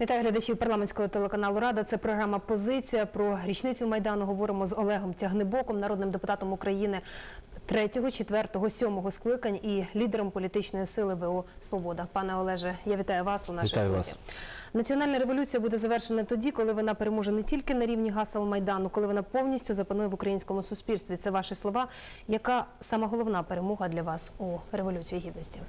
Вітаю глядачів парламентського телеканалу Рада. Це програма Позиція про річницю майдану. Говоримо з Олегом Тягнебоком, народним депутатом України 3, 4, 7 скликань і лідером політичної сили ВО Свобода. Пане Олеже, я вітаю вас у нашій Вітаю студії. вас. Національна революція буде завершена тоді, коли вона переможе не тільки на рівні гасел майдану, коли вона повністю запанує в українському суспільстві. Це ваші слова. Яка сама головна перемога для вас у революції гідності?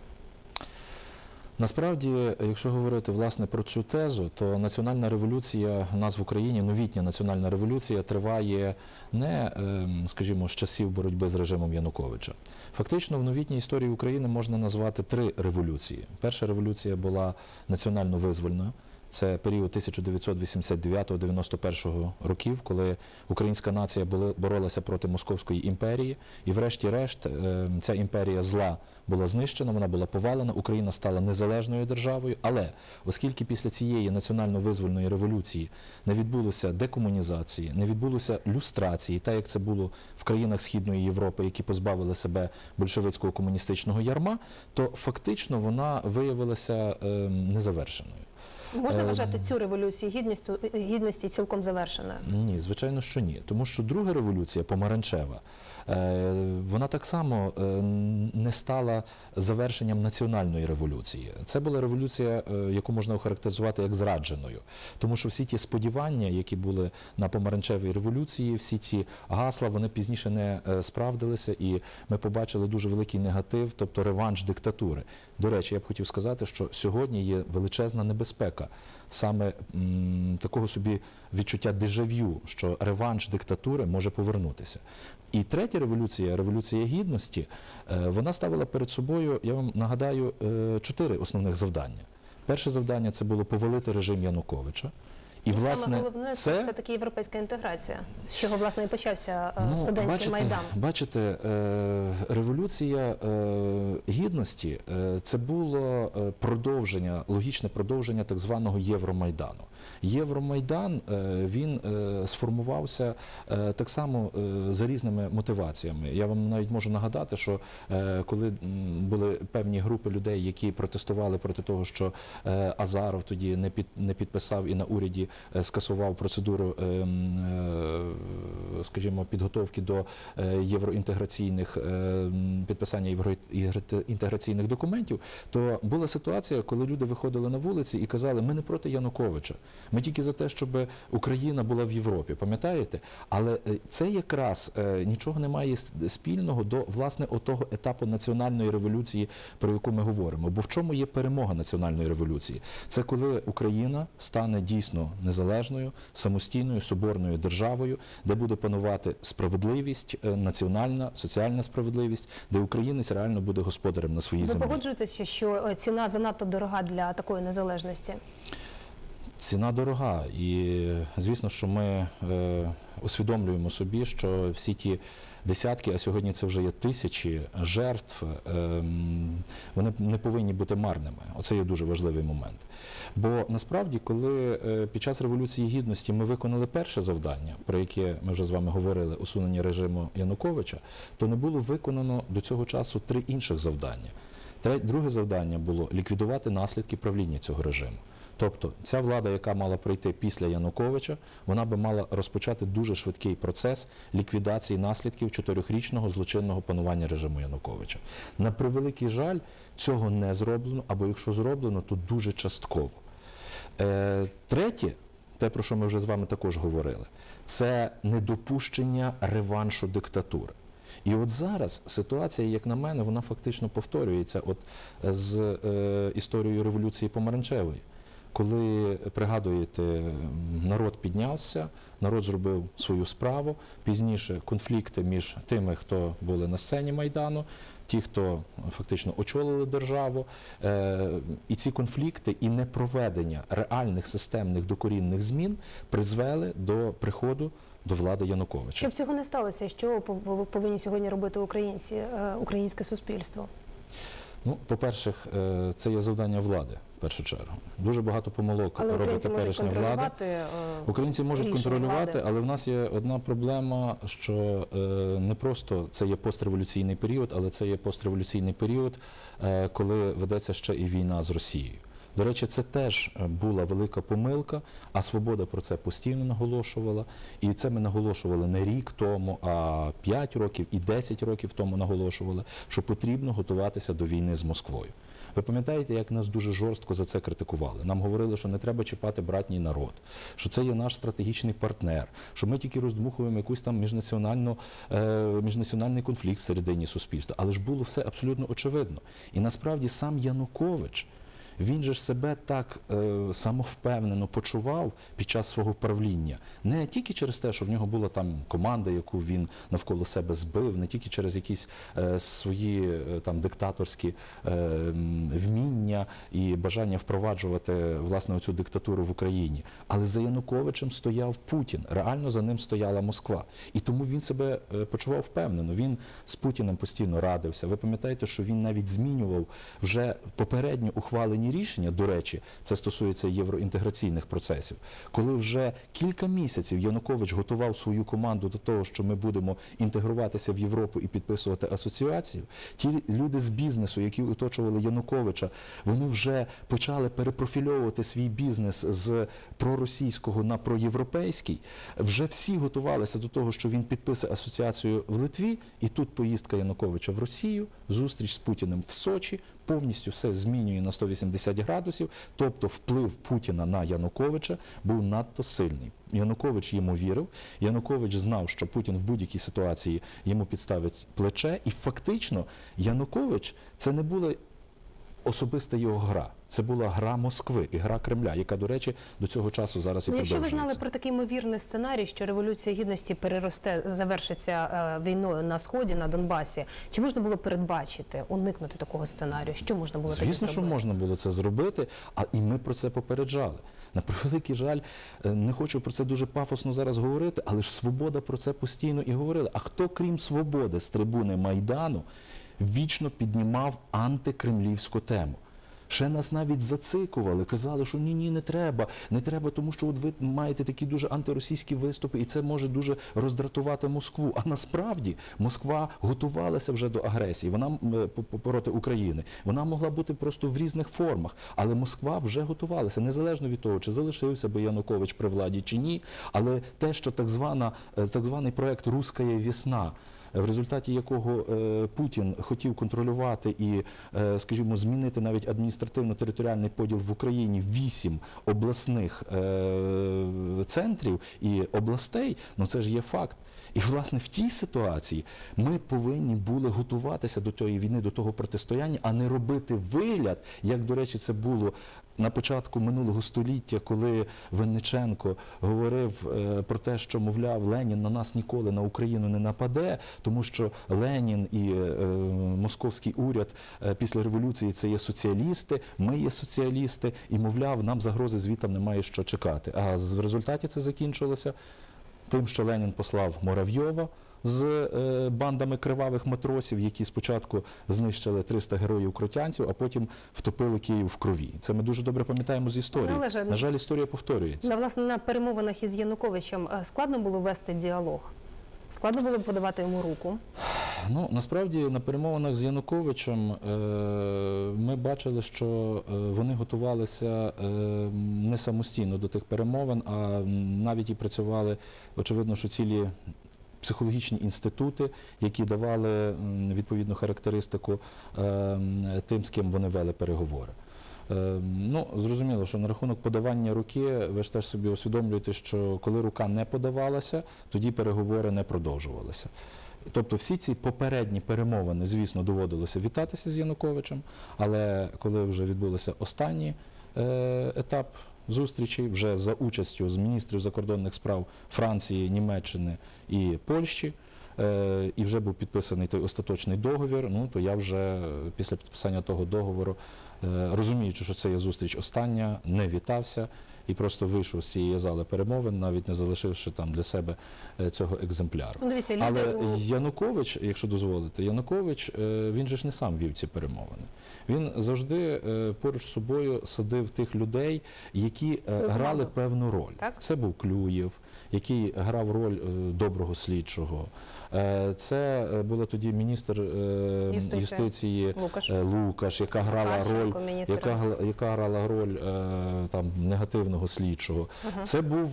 Насправді, якщо говорити власне про цю тезу, то національна революція у нас в Україні, новітня національна революція триває не, ем, скажімо, з часів боротьби з режимом Януковича. Фактично, в новітній історії України можна назвати три революції. Перша революція була національно-визвольною. Це період 1989-91 років, коли українська нація боролася проти Московської імперії, і врешті-решт е, ця імперія зла була знищена, вона була повалена, Україна стала незалежною державою. Але оскільки після цієї національно-визвольної революції не відбулося декомунізації, не відбулося люстрації, так як це було в країнах Східної Європи, які позбавили себе большевицького комуністичного ярма, то фактично вона виявилася е, незавершеною. Можна Е, вважати цю революцію гідністю гідності цілком завершеною? Ні, звичайно, що ні. Тому що друга революція, помаранчева, вона так само е, не стала завершенням національної революції. Це була революція, е, яку можна охарактеризувати як зрадженою. Тому що всі ті сподівання, які були на помаранчевій революції, всі ці гасла, вони пізніше не е, справдилися, і ми побачили дуже великий негатив, тобто реванш диктатури. До речі, я б хотів сказати, що сьогодні є величезна небезпека саме такого собі відчуття дежав'ю, що реванш диктатури може повернутися. І третя революція, революція гідності, е, вона ставила перед собою, я вам нагадаю, е, чотири основних завдання. Перше завдання це було повалити режим Януковича. І, Саме головне це все-таки європейська інтеграція, з чого власне і почався е, Ну, студентський бачите, майдан. Бачите, революція гідності це було продовження, логічне продовження так званого Євромайдану. Євромайдан е, він е, сформувався е, так само за різними мотиваціями. Я вам навіть можу нагадати, що коли були певні групи людей, які протестували проти того, що Азаров тоді не під не підписав і на уряді скасував процедуру, е, м, е, скажімо, підготовки до євроінтеграційних підписання євроінтеграційних документів, то була ситуація, коли люди виходили на вулиці і казали, ми не проти Януковича, ми тільки за те, щоб Україна була в Європі. Пам'ятаєте? Але е, це якраз е, нічого не має спільного до власне отого етапу національної революції, про яку ми говоримо. Бо в чому є перемога національної революції? Це коли Україна стане дійсно незалежною, самостійною соборною державою, де буде панувати справедливість, е, національна, соціальна справедливість, де українець реально буде господарем на своїй Ви землі. погоджуєтеся, що ціна занадто дорога для такої незалежності? Ціна дорога, і звісно, що ми е, усвідомлюємо собі, що всі ті десятки, а сьогодні це вже є тисячі жертв, е, вони не повинні бути марними. Оце є дуже важливий момент. Бо насправді, коли е, під час революції гідності ми виконали перше завдання, про яке ми вже з вами говорили, усунення режиму Януковича, то не було виконано до цього часу три інших завдання. Друге завдання було ліквідувати наслідки правління цього режиму. Тобто ця влада, яка мала прийти після Януковича, вона би мала розпочати дуже швидкий процес ліквідації наслідків чотирьохрічного злочинного панування режиму Януковича. На превеликий жаль, цього не зроблено, або якщо зроблено, то дуже частково. Е, третє, те, про що ми вже з вами також говорили, це недопущення реваншу диктатури. І от зараз ситуація, як на мене, вона фактично повторюється от з е, історією революції помаранчевої. Коли пригадуєте, народ піднявся, народ зробив свою справу. Пізніше конфлікти між тими, хто були на сцені майдану, ті, хто фактично очолили державу, е, і ці конфлікти і непроведення реальних системних докорінних змін призвели до приходу до влади Януковича. Щоб цього не сталося, що пов- повинні сьогодні робити українці, е, українське суспільство? Ну, по-перше, е, це є завдання влади в першу чергу. Дуже багато помилок Але робить теперішня влада. е, Українці можуть контролювати, влади. але в нас є одна проблема, що е, не просто це є постреволюційний період, але це є постреволюційний період, коли ведеться ще і війна з Росією. До речі, це теж е, була велика помилка, а свобода про це постійно наголошувала. І це ми наголошували не рік тому, а 5 років і 10 років тому наголошували, що потрібно готуватися до війни з Москвою. Ви пам'ятаєте, як нас дуже жорстко за це критикували? Нам говорили, що не треба чіпати братній народ, що це є наш стратегічний партнер, що ми тільки роздмухуємо якусь там міжнаціональну, е, міжнаціональний конфлікт всередині суспільства. Але ж було все абсолютно очевидно. І насправді сам Янукович. Він же ж себе так е, самовпевнено почував під час свого правління, не тільки через те, що в нього була там команда, яку він навколо себе збив, не тільки через якісь е, свої е, там диктаторські е, вміння і бажання впроваджувати власне цю диктатуру в Україні, але за Януковичем стояв Путін. Реально за ним стояла Москва, і тому він себе е, почував впевнено. Він з Путіним постійно радився. Ви пам'ятаєте, що він навіть змінював вже попередньо ухвалені рішення. До речі, це стосується євроінтеграційних процесів. Коли вже кілька місяців Янукович готував свою команду до того, що ми будемо інтегруватися в Європу і підписувати асоціацію, ті люди з бізнесу, які оточували Януковича, вони вже почали перепрофільовувати свій бізнес з проросійського на проєвропейський. Вже всі готувалися до того, що він підпише асоціацію в Литві, і тут поїздка Януковича в Росію, зустріч з Путіним в Сочі, повністю все змінює на 180 градусів. Тобто вплив Путіна на Януковича був надто сильний. Янукович йому вірив. Янукович знав, що Путін в будь-якій ситуації йому підставить плече, і фактично Янукович це не була особиста його гра. Це була гра Москви і гра Кремля, яка, до речі, до цього часу зараз і Ну, якщо ви знали про такий ймовірний сценарій, що революція гідності переросте, завершиться е, війною на сході на Донбасі, чи можна було передбачити, уникнути такого сценарію? Що можна було Звісно, що можна було це зробити, а і ми про це попереджали. На превеликий жаль, е, не хочу про це дуже пафосно зараз говорити, але ж свобода про це постійно і говорила. А хто, крім свободи з трибуни Майдану, вічно піднімав антикремлівську тему? Ще нас навіть зацикували, казали, що ні, ні, не треба, не треба, тому що от ви маєте такі дуже антиросійські виступи, і це може дуже роздратувати Москву. А насправді Москва готувалася вже до агресії. Вона е, проти України. Вона могла бути просто в різних формах, але Москва вже готувалася, незалежно від того, чи залишився би Янукович при владі чи ні. Але те, що так звана е, званий проект Руська весна в результаті якого е, Путін хотів контролювати і, е, скажімо, змінити навіть адміністративно-територіальний поділ в Україні вісім обласних е, центрів і областей, ну це ж є факт. І власне в тій ситуації ми повинні були готуватися до тієї війни, до того протистояння, а не робити вигляд, як до речі, це було на початку минулого століття, коли Винниченко говорив е, про те, що мовляв Ленін на нас ніколи на Україну не нападе, тому що Ленін і е, е, московський уряд після революції це є соціалісти, ми є соціалісти, і мовляв, нам загрози звітам немає що чекати. А в результаті це закінчилося тим, що Ленін послав Моравйова з е, бандами кривавих матросів, які спочатку знищили 300 героїв кротянців, а потім втопили Київ в крові. Це ми дуже добре пам'ятаємо з історії. Але ж- На жаль, історія повторюється. На власне на перемовинах із Януковичем е, складно було вести діалог. Складно було б подавати йому руку. Ну насправді на перемовинах з Януковичем е, ми бачили, що е, вони готувалися е, не самостійно до тих перемовин, а навіть і працювали очевидно, що цілі. Психологічні інститути, які давали відповідну характеристику е, тим, з ким вони вели переговори. Е, Ну, зрозуміло, що на рахунок подавання руки, ви ж теж собі усвідомлюєте, що коли рука не подавалася, тоді переговори не продовжувалися. Тобто всі ці попередні перемовини, звісно, доводилося вітатися з Януковичем, але коли вже відбулися останні е, етап зустрічі, вже за участю з міністрів закордонних справ Франції, Німеччини і Польщі, е, і вже був підписаний той остаточний договір, ну то я вже після підписання того договору, розуміючи, що це є зустріч остання, не вітався і просто вийшов з цієї зали перемовин, навіть не залишивши там для себе е, цього екземпляру. Ну, дивіться, Але лідеру... Янукович, якщо дозволите, Янукович, е, він же ж не сам вів ці перемовини. Він завжди е, поруч з собою садив тих людей, які е, Свою грали певну роль. Так. Це був Клюєв, який грав роль е, доброго слідчого. Е, Це е, була тоді міністр е, юстиції Лукаш. Лукаш, яка грала роль яка, яка грала роль там негативного слідчого. Це був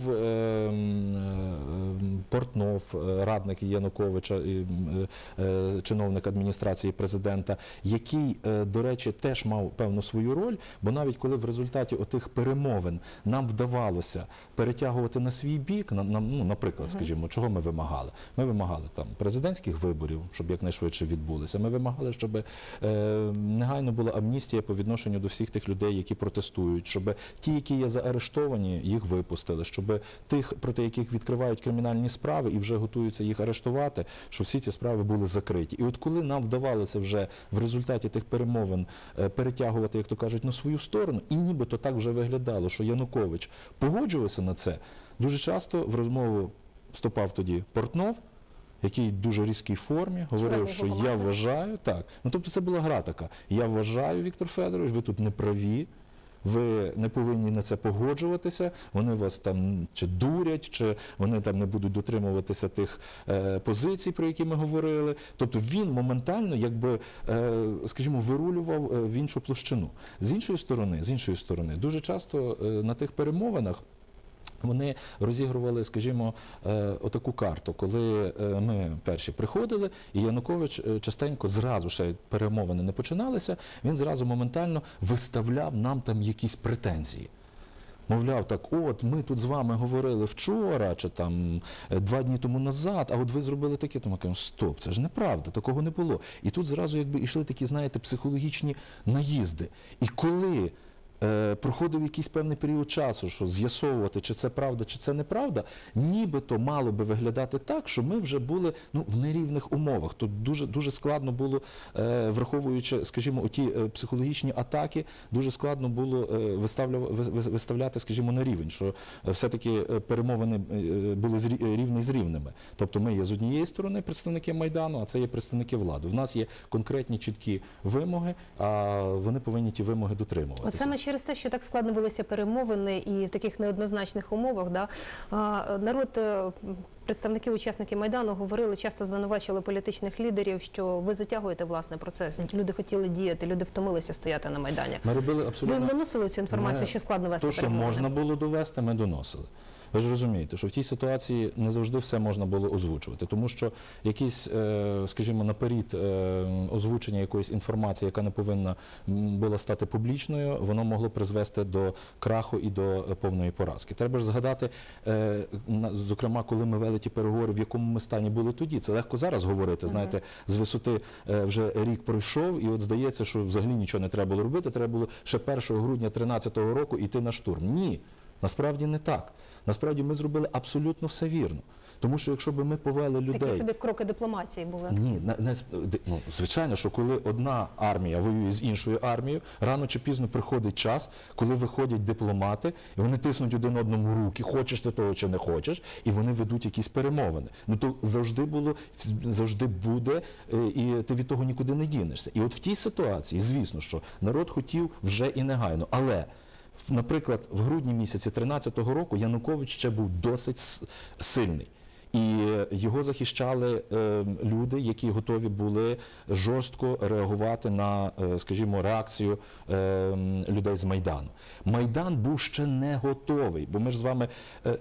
Портнов, радник Януковича, чиновник адміністрації президента, який, до речі, теж мав певну свою роль, бо навіть коли в результаті отих перемовин нам вдавалося перетягувати на свій бік, на, на, ну, наприклад, скажімо, чого ми вимагали? Ми вимагали там президентських виборів, щоб якнайшвидше відбулися. Ми вимагали, щоб е, негайно була амністія по відношенню до всіх тих людей, які протестують, щоб ті, які є заарештовані, їх випустили, щоб тих, проти яких відкривають кримінальні справи і вже готуються їх арештувати, щоб всі ці справи були закриті. І от коли нам вдавалося вже в результаті тих перемовин е, перетягувати, як то кажуть, на свою сторону, і нібито так вже виглядало, що Янукович погоджувався на це, дуже часто в розмову вступав тоді Портнов. Який дуже різкій формі говорив, що я вважаю так. Ну тобто це була гра така. Я вважаю, Віктор Федорович, ви тут не праві. Ви не повинні на це погоджуватися. Вони вас там чи дурять, чи вони там не будуть дотримуватися тих е, позицій, про які ми говорили. Тобто він моментально, якби, е, скажімо, вирулював е, в іншу площину. З іншої сторони, з іншої сторони, дуже часто е, на тих перемовинах. Вони розігрували, скажімо, е, отаку карту, коли е, ми перші приходили, і Янукович е, частенько зразу ще перемовини не починалися, він зразу моментально виставляв нам там якісь претензії. Мовляв, так, от ми тут з вами говорили вчора чи там два дні тому назад, а от ви зробили таке, то ми кажемо, стоп, це ж неправда, такого не було. І тут зразу якби йшли такі, знаєте, психологічні наїзди. І коли проходив якийсь певний період часу, що з'ясовувати, чи це правда, чи це неправда, нібито мало би виглядати так, що ми вже були ну, в нерівних умовах. Тут дуже, дуже складно було, е, враховуючи, скажімо, оті е, психологічні атаки, дуже складно було е, виставляти, скажімо, на рівень, що е, все-таки е, перемовини е, були е, рівні з рівними. Тобто ми є з однієї сторони представники Майдану, а це є представники влади. В нас є конкретні чіткі вимоги, а вони повинні ті вимоги дотримуватися. Через те, що так складно велися перемовини і в таких неоднозначних умовах, да, народ, е, представники, учасники Майдану говорили, часто звинувачили політичних лідерів, що ви затягуєте власне процес. Люди хотіли діяти, люди втомилися стояти на Майдані. Ми робили абсолютно ви доносили цю інформацію, Ми- що складно вести То, що можна було довести, ми доносили. Ви ж розумієте, що в тій ситуації не завжди все можна було озвучувати, тому що якісь, е, скажімо, наперед е, озвучення якоїсь інформації, яка не повинна була стати публічною, воно могло призвести до краху і до повної поразки. Треба ж згадати, е, зокрема, коли ми вели ті переговори, в якому ми стані були тоді. Це легко зараз говорити. Знаєте, з висоти вже рік пройшов, і от здається, що взагалі нічого не треба було робити. Треба було ще 1 грудня 2013 року йти на штурм. Ні, насправді не так. Насправді ми зробили абсолютно все вірно. Тому що якщо б ми повели людей. Такі собі кроки дипломатії були. Ні, не, не, ну, звичайно, що коли одна армія воює з іншою армією, рано чи пізно приходить час, коли виходять дипломати, і вони тиснуть один одному руки, хочеш ти того чи не хочеш, і вони ведуть якісь перемовини. Ну то завжди було, завжди буде, е, і ти від того нікуди не дінешся. І от в тій ситуації, звісно, що народ хотів вже і негайно, але. Наприклад, в грудні місяці 13-го року Янукович ще був досить сильний. І його захищали е, люди, які готові були жорстко реагувати на, е, скажімо, реакцію е, людей з Майдану. Майдан був ще не готовий, бо ми ж з вами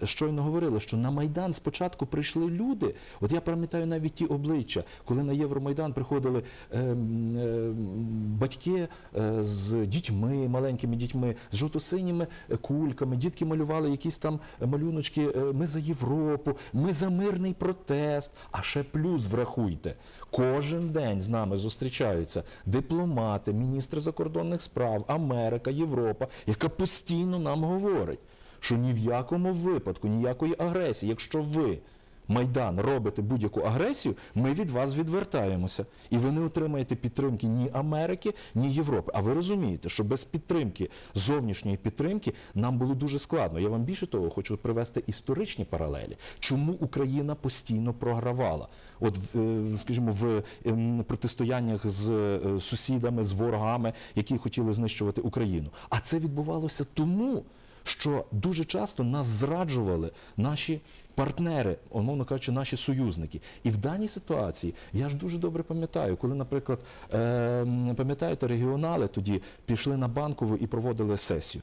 щойно говорили, що на Майдан спочатку прийшли люди. От я пам'ятаю навіть ті обличчя, коли на Євромайдан приходили батьки з дітьми, маленькими дітьми, з жовто-синіми кульками. Дітки малювали якісь там малюночки. Ми за Європу, ми за мирний протест. А ще плюс врахуйте, кожен день з нами зустрічаються дипломати, міністри закордонних справ, Америка, Європа, яка постійно нам говорить, що ні в якому випадку, ніякої агресії, якщо ви. Майдан робите будь-яку агресію, ми від вас відвертаємося. І ви не отримаєте підтримки ні Америки, ні Європи. А ви розумієте, що без підтримки, зовнішньої підтримки, нам було дуже складно. Я вам більше того хочу привести історичні паралелі. Чому Україна постійно програвала? От, е, скажімо, в ем, протистояннях з е, сусідами, з ворогами, які хотіли знищувати Україну. А це відбувалося тому що дуже часто нас зраджували наші партнери, умовно кажучи, наші союзники. І в даній ситуації я ж дуже добре пам'ятаю, коли, наприклад, е, пам'ятаєте, регіонали тоді пішли на банкову і проводили сесію.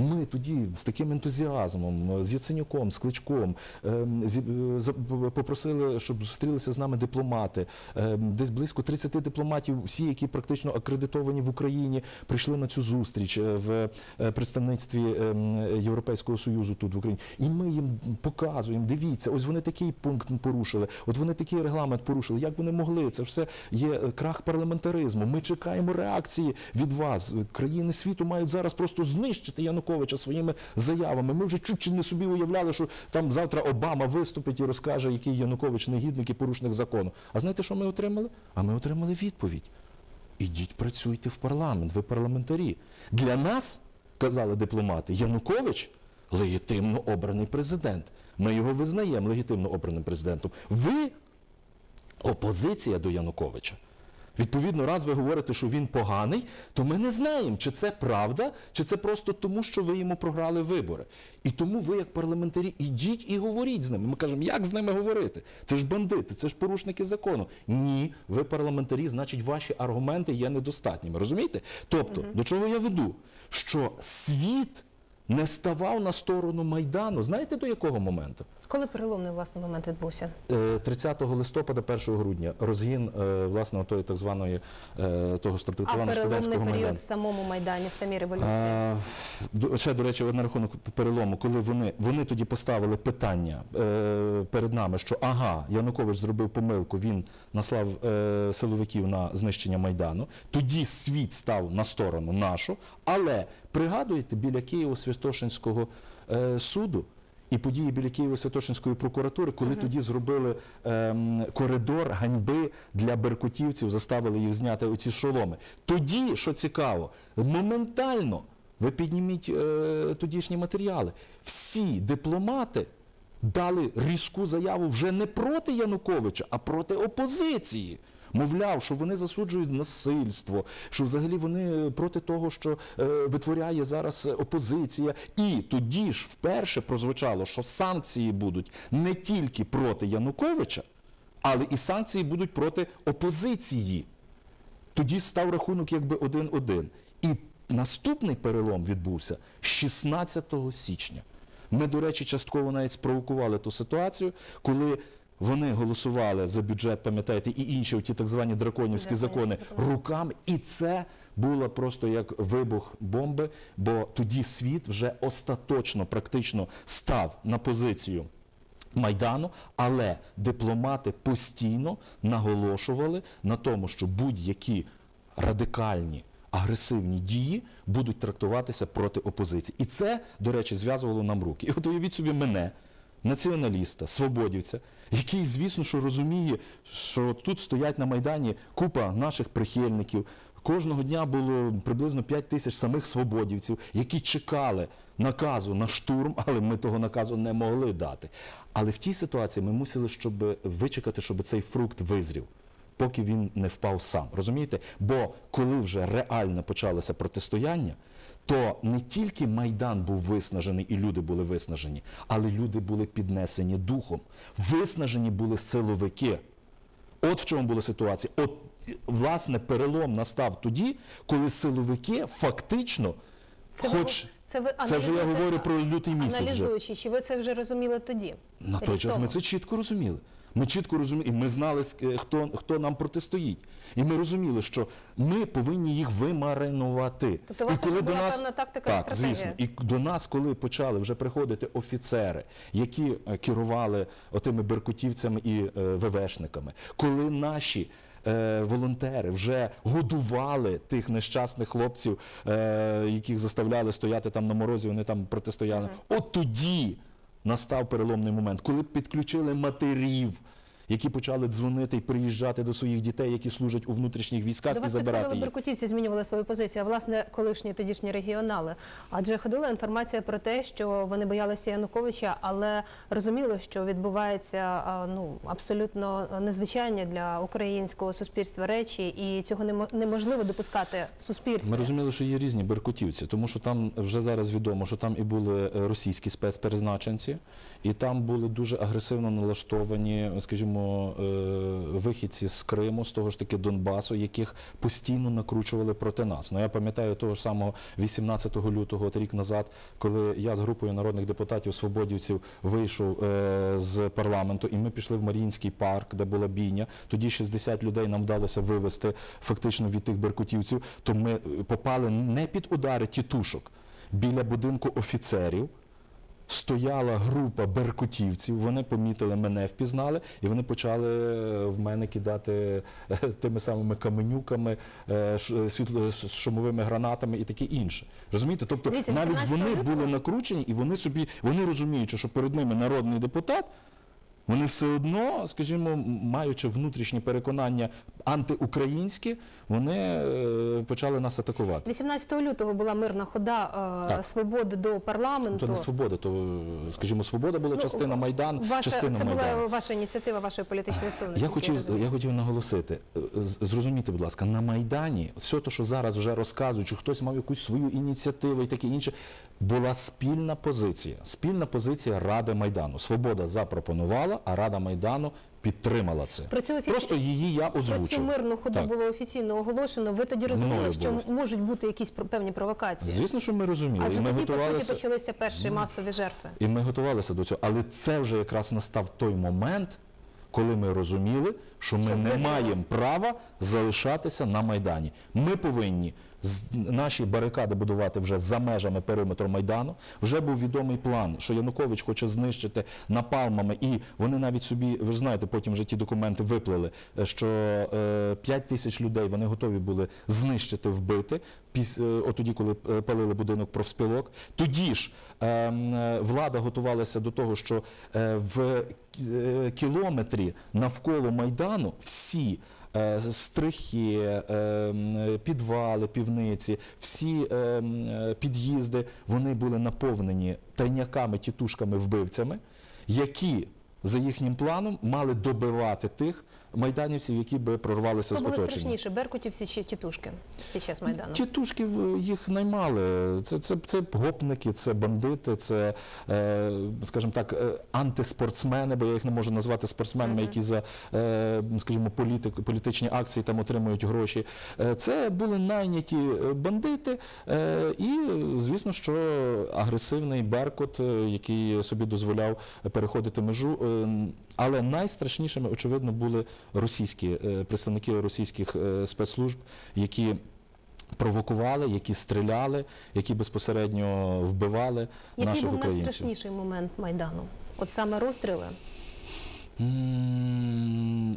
Ми тоді з таким ентузіазмом, з Яценюком, з Кличком ем, е, за- попросили, щоб зустрілися з нами дипломати. Ем, Десь близько 30 дипломатів, всі, які практично акредитовані в Україні, прийшли на цю зустріч е, в е, представництві ем, Європейського Союзу тут в Україні. І ми їм показуємо, дивіться, ось вони такий пункт порушили, от вони такий регламент порушили. Як вони могли? Це все є е, крах парламентаризму. Ми чекаємо реакції від вас. Країни світу мають зараз просто знищити Януковича своїми заявами. Ми вже чуть чи не собі уявляли, що там завтра Обама виступить і розкаже, який Янукович негідник і порушник закону. А знаєте, що ми отримали? А ми отримали відповідь. Ідіть працюйте в парламент, ви парламентарі. Для нас, казали дипломати, Янукович легітимно обраний президент. Ми його визнаємо легітимно обраним президентом. Ви опозиція до Януковича. Відповідно, раз ви говорите, що він поганий, то ми не знаємо, чи це правда, чи це просто тому, що ви йому програли вибори. І тому ви, як парламентарі, ідіть і говоріть з ними. Ми кажемо, як з ними говорити? Це ж бандити, це ж порушники закону. Ні, ви парламентарі, значить, ваші аргументи є недостатніми. Розумієте? Тобто, до чого я веду? Що світ не ставав на сторону Майдану. Знаєте до якого моменту? Коли переломний власне момент відбувся? Е, 30 листопада, 1 грудня розгін е, власне тої так званої е, того переломний студентського період майдану. в самому майдані, в самій революції. А, ще, до речі, на рахунок перелому, коли вони, вони тоді поставили питання е, перед нами, що ага, Янукович зробив помилку, він наслав е, силовиків на знищення Майдану, тоді світ став на сторону нашу, але пригадуєте, біля Києво-Святошинського е, суду і події біля Києво-Святошинської прокуратури, коли тоді зробили ем, коридор ганьби для беркутівців, заставили їх зняти оці шоломи. Тоді, що цікаво, моментально ви підніміть е, тодішні матеріали. Всі дипломати дали різку заяву вже не проти Януковича, а проти опозиції. Мовляв, що вони засуджують насильство, що взагалі вони проти того, що е, витворяє зараз опозиція. І тоді ж вперше прозвучало, що санкції будуть не тільки проти Януковича, але і санкції будуть проти опозиції. Тоді став рахунок якби 1-1. І наступний перелом відбувся 16 січня. Ми, до речі, частково навіть спровокували ту ситуацію, коли вони голосували за бюджет, пам'ятаєте, і інші ті так звані драконівські закони. руками. І це було просто як вибух бомби, бо тоді світ вже остаточно практично став на позицію. Майдану, але дипломати постійно наголошували на тому, що будь-які радикальні агресивні дії будуть трактуватися проти опозиції. І це, до речі, зв'язувало нам руки. І от уявіть собі мене, націоналіста, свободівця, який, звісно, що розуміє, що тут стоять на Майдані купа наших прихильників. Кожного дня було приблизно 5 тисяч самих свободівців, які чекали наказу на штурм, але ми того наказу не могли дати. Але в тій ситуації ми мусили щоб вичекати, щоб цей фрукт визрів, поки він не впав сам. Розумієте? Бо коли вже реально почалося протистояння, то не тільки Майдан був виснажений і люди були виснажені, але люди були піднесені духом. Виснажені були силовики. От в чому була ситуація. От, власне, перелом настав тоді, коли силовики фактично, Це ви- хоч це ви це вже я говорю про лютий місяць. Вже. Аналізуючи, чи ви це вже розуміли тоді? На той час ми це чітко розуміли. Ми чітко розуміли, і ми знали, ск- хто, хто нам протистоїть. І ми розуміли, що ми повинні їх вимаринувати. Тобто у вас і коли до нас, певна тактика і так, стратегія. звісно, і до нас, коли почали вже приходити офіцери, які е, керували отими беркутівцями і е, ВВшниками, коли наші е, волонтери вже годували тих нещасних хлопців, е, яких заставляли стояти там на морозі, вони там протистояли. От тоді настав переломний момент, коли підключили матерів. Які почали дзвонити і приїжджати до своїх дітей, які служать у внутрішніх військах, До і забирати їх. беркутівці, змінювали свою позицію, а власне колишні тодішні регіонали. Адже ходила інформація про те, що вони боялися Януковича, але розуміли, що відбувається ну абсолютно незвичайні для українського суспільства речі, і цього немо- неможливо допускати в суспільстві. Ми розуміли, що є різні беркутівці, тому що там вже зараз відомо, що там і були е, російські спецперезначенці, і там були дуже агресивно налаштовані, скажімо, е, вихідці з Криму, з того ж таки Донбасу, яких постійно накручували проти нас. Ну я пам'ятаю того ж самого 18 лютого, от рік назад, коли я з групою народних депутатів свободівців вийшов е, з парламенту, і ми пішли в Маріїнський парк, де була бійня. Тоді 60 людей нам вдалося вивезти фактично від тих беркутівців. То ми е, попали не під удари тітушок біля будинку офіцерів. Стояла група беркутівців, вони помітили мене, впізнали, і вони почали е, в мене кидати е, тими самими каменюками, е, шумовими гранатами і таке інше. Розумієте? Тобто навіть вони були накручені, і вони собі вони розуміючи, що перед ними народний депутат. Вони все одно, скажімо, маючи внутрішні переконання антиукраїнські, вони е, почали нас атакувати. 18 лютого була мирна хода е, Так. свободи до парламенту. То не свобода, то скажімо, свобода була Ну, частина Майдан, Ваша, частина це Майдану. була ваша ініціатива, вашої політичної сили. Я хотів, розумію. я хотів наголосити, е, з- зрозуміти, будь ласка, на Майдані все те, що зараз вже розказують, що хтось мав якусь свою ініціативу і таке інше, була спільна позиція. Спільна позиція Ради Майдану. Свобода запропонувала, а Рада Майдану підтримала це. Про цю офіці- Просто її я Про цю мирну ходу Так. було офіційно оголошено. Ви тоді розуміли, Мною що було. можуть бути якісь певні провокації. Звісно, що ми розуміли. А і ми тоді, по суті, почалися перші масові жертви. І ми готувалися до цього. Але це вже якраз настав той момент, коли ми розуміли, що ми не маємо права залишатися на Майдані. Ми повинні наші барикади будувати вже за межами периметру Майдану. Вже був відомий план, що Янукович хоче знищити напалмами, і вони навіть собі, ви ж знаєте, потім вже ті документи виплили, е, що е, 5 тисяч людей вони готові були знищити, вбити. Е, от тоді, коли е, палили будинок профспілок. Тоді ж е, е, влада готувалася до того, що е, в е, кілометрі навколо Майдану всі е, стрихи, е, підвали, півниці, всі е, е, під'їзди, вони були наповнені тайняками, тітушками, вбивцями, які за їхнім планом мали добивати тих майданівців, які би прорвалися з було оточення. страшніше, беркутівці чи тітушки під час Майдану? Тітушків їх наймали. Це, це, це гопники, це бандити, це, е, скажімо так, е, антиспортсмени, бо я їх не можу назвати спортсменами, які за, е, скажімо, політик, політичні акції там отримують гроші. Е, Це були найняті е, бандити, е, і, звісно, що агресивний Беркут, який собі дозволяв переходити межу. Е, Але найстрашнішими, очевидно, були російські е, представники російських е, спецслужб, які провокували, які стріляли, які безпосередньо вбивали Який наших був найстрашніший момент Майдану? От саме розстріли?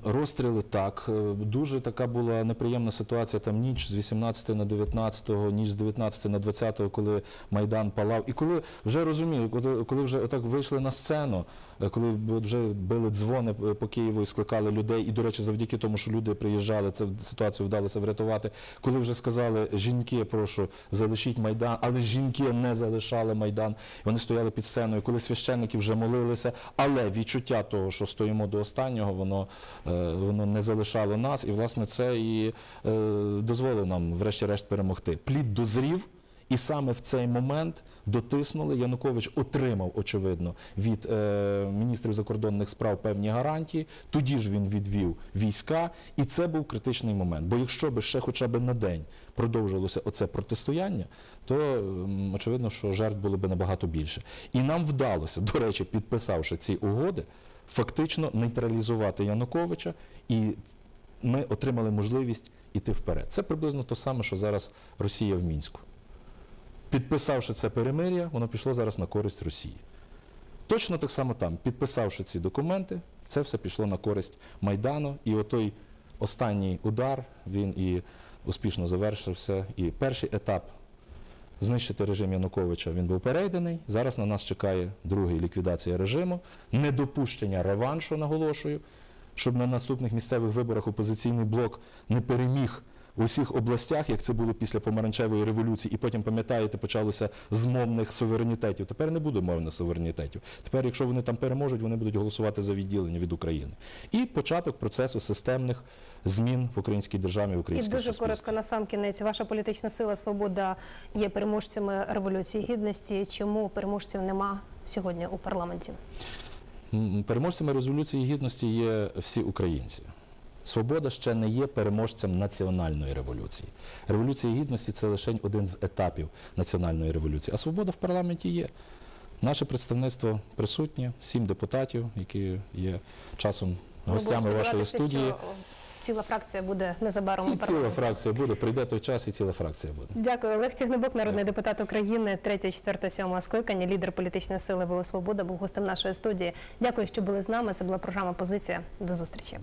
Розстріли так. Е, Дуже така була неприємна ситуація. Там ніч з 18 на 19, ніч з 19 на 20, коли Майдан палав. І коли вже розумію, коли, вже отак вийшли на сцену, е, коли вже били дзвони по Києву і скликали людей. І, до речі, завдяки тому, що люди приїжджали, це ситуацію вдалося врятувати. Коли вже сказали, жінки, прошу, залишіть Майдан, але жінки не залишали Майдан. Вони стояли під сценою, коли священники вже молилися, але відчуття того, що стоїмо до останнього, воно, е, воно не залишало нас. І, власне, це і е, дозволило нам, врешті-решт, перемогти. Плід дозрів. І саме в цей момент дотиснули. Янукович отримав, очевидно, від е, міністрів закордонних справ певні гарантії. Тоді ж він відвів війська, і це був критичний момент. Бо якщо би ще хоча б на день продовжилося оце протистояння, то очевидно, що жертв було б набагато більше. І нам вдалося, до речі, підписавши ці угоди, фактично нейтралізувати Януковича, і ми отримали можливість іти вперед. Це приблизно те саме, що зараз Росія в Мінську. Підписавши це перемир'я, воно пішло зараз на користь Росії. Точно так само там, підписавши ці документи, це все пішло на користь Майдану. І отой останній удар він і успішно завершився. І перший етап знищити режим Януковича він був перейдений. Зараз на нас чекає другий ліквідація режиму, недопущення реваншу, наголошую. щоб на наступних місцевих виборах опозиційний блок не переміг у всіх областях, як це було після помаранчевої революції, і потім, пам'ятаєте, почалося з мовних суверенітетів. Тепер не буде мовних суверенітетів. Тепер, якщо вони там переможуть, вони будуть голосувати за відділення від України. І початок процесу системних змін в українській державі, в І дуже суспільстві. коротко на сам кінець. Ваша політична сила Свобода є переможцями революції гідності. Чому переможців нема сьогодні у парламенті? Переможцями резолюції гідності є всі українці. Свобода ще не є переможцем національної революції. Революція гідності це лише один з етапів національної революції. А свобода в парламенті є. Наше представництво присутнє, сім депутатів, які є часом гостями вашої студії. що Ціла фракція буде незабаром І ціла фракція буде. Прийде той час, і ціла фракція буде. Дякую. Олег Тягнебок, народний депутат України, 3, 4, 7 скликання, лідер політичної сили ВО Свобода, був гостем нашої студії. Дякую, що були з нами. Це була програма Позиція. До зустрічі.